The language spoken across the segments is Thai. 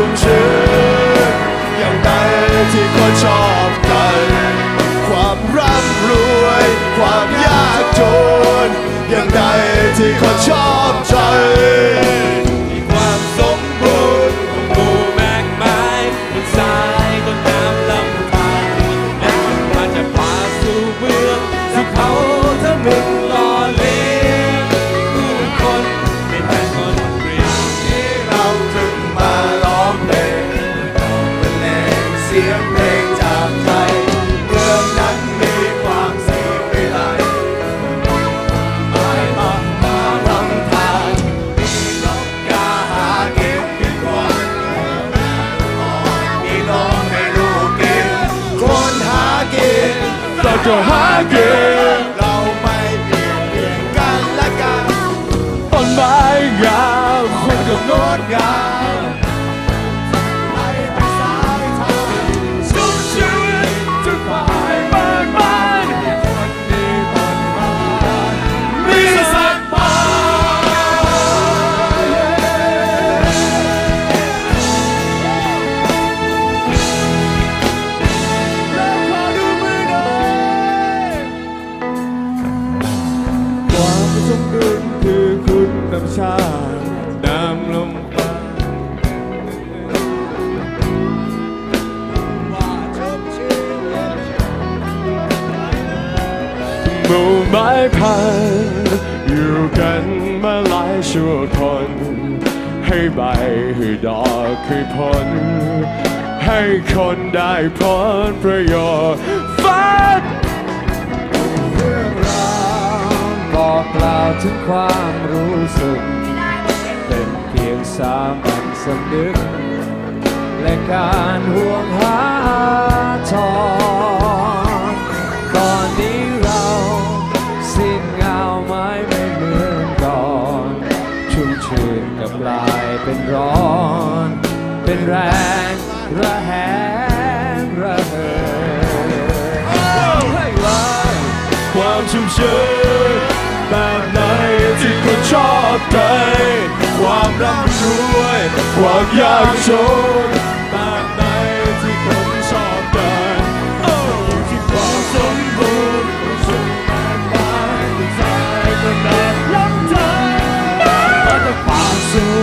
ชุ่มชื้นอย่างใดที่คนชอบกัน ความร่ำรวย ความยากจน อย่างใดที่คนชอบใจความสมบูรณ์ของหมู่แมกไม้บนสายต้นน้ำลำธารและมันจะพาสู่เมืองสู่เขา เหมู่ไม้พันอยู่กันมาหลายชั่วคน ให้ใบให้ดอกให้ผล ให้คนได้ผลประโยชน์ฟังเรื่องราวบอกกล่าวถึงความรู้สึก เป็นเพียงสามัญสำนึกและการห่ว แรงระแหงระเหยให้ไว้ความชุ่มชื้นแบบไหนที่คุณชอบใจความร่ำรวย ความยากจน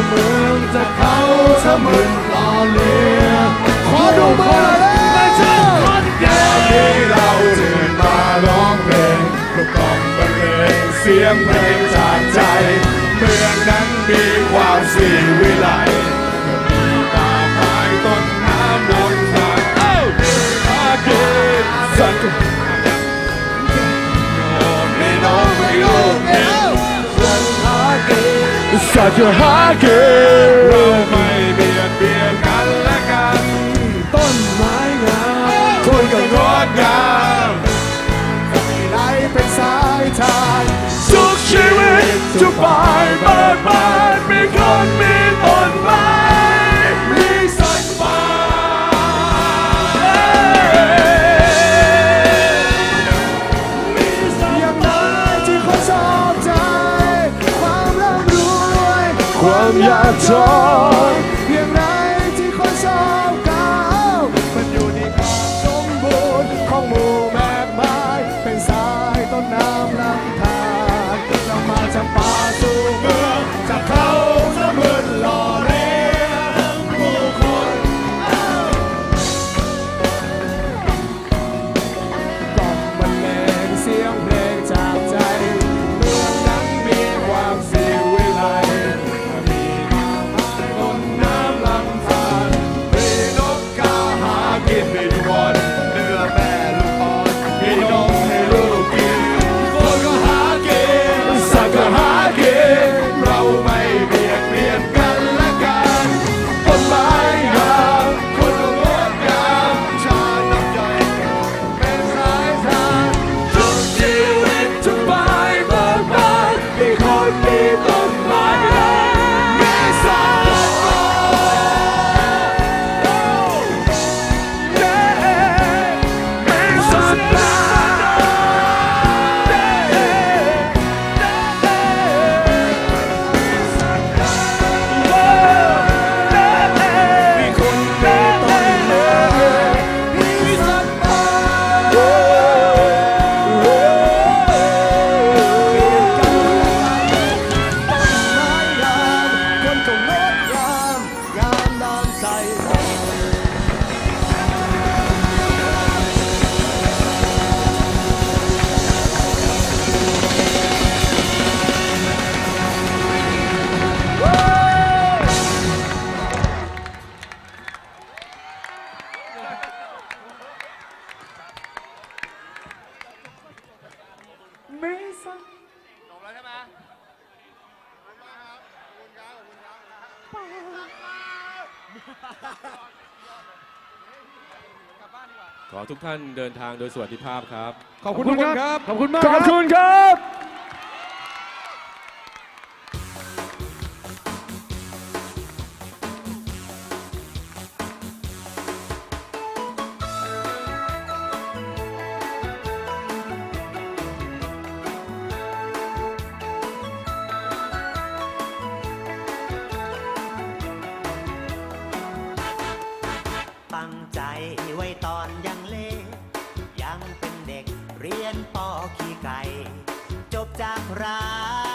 เมืองจะเขาสมึนล่อเลียขอดูมือหน่อยไม่ใช่คนแก่ที่เราตื่นมาร้องเพลงลูกกองบรรเลงเสียงเพลงจากใจ เมืองนั้นมีความสีวิไล กินสักหาเกเราตไม่เบียดเบียนกันและกัน ต้นไม้งามคนก็งดงามไหลเป็นสายทานสุขชีวิตจะไปเปิดบา ควา ขอทุกท่านเดินทางโดยสวัสดิภาพครับ ขอบคุณทุกคนครับ ขอบคุณมากขอบคุณครับ ตั้งใจไว้ตอนยังเล็กยังเป็นเด็กเรียนปอขี้ไก่ จบจากราน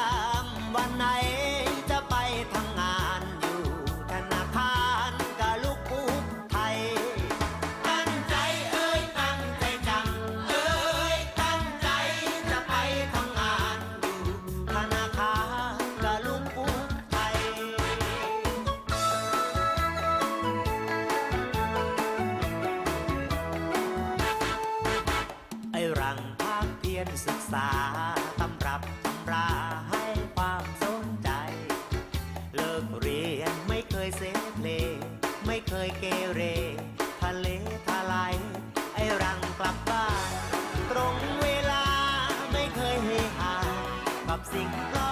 ษาตำรับตำราให้ความสนใจ เลิกเรียนไม่เคยเสเพลงไม่เคยเกเร ทะเลทลายไอ้รังกลับบ้าน ตรงเวลาไม่เคยเฮฮากับสิ่งรอ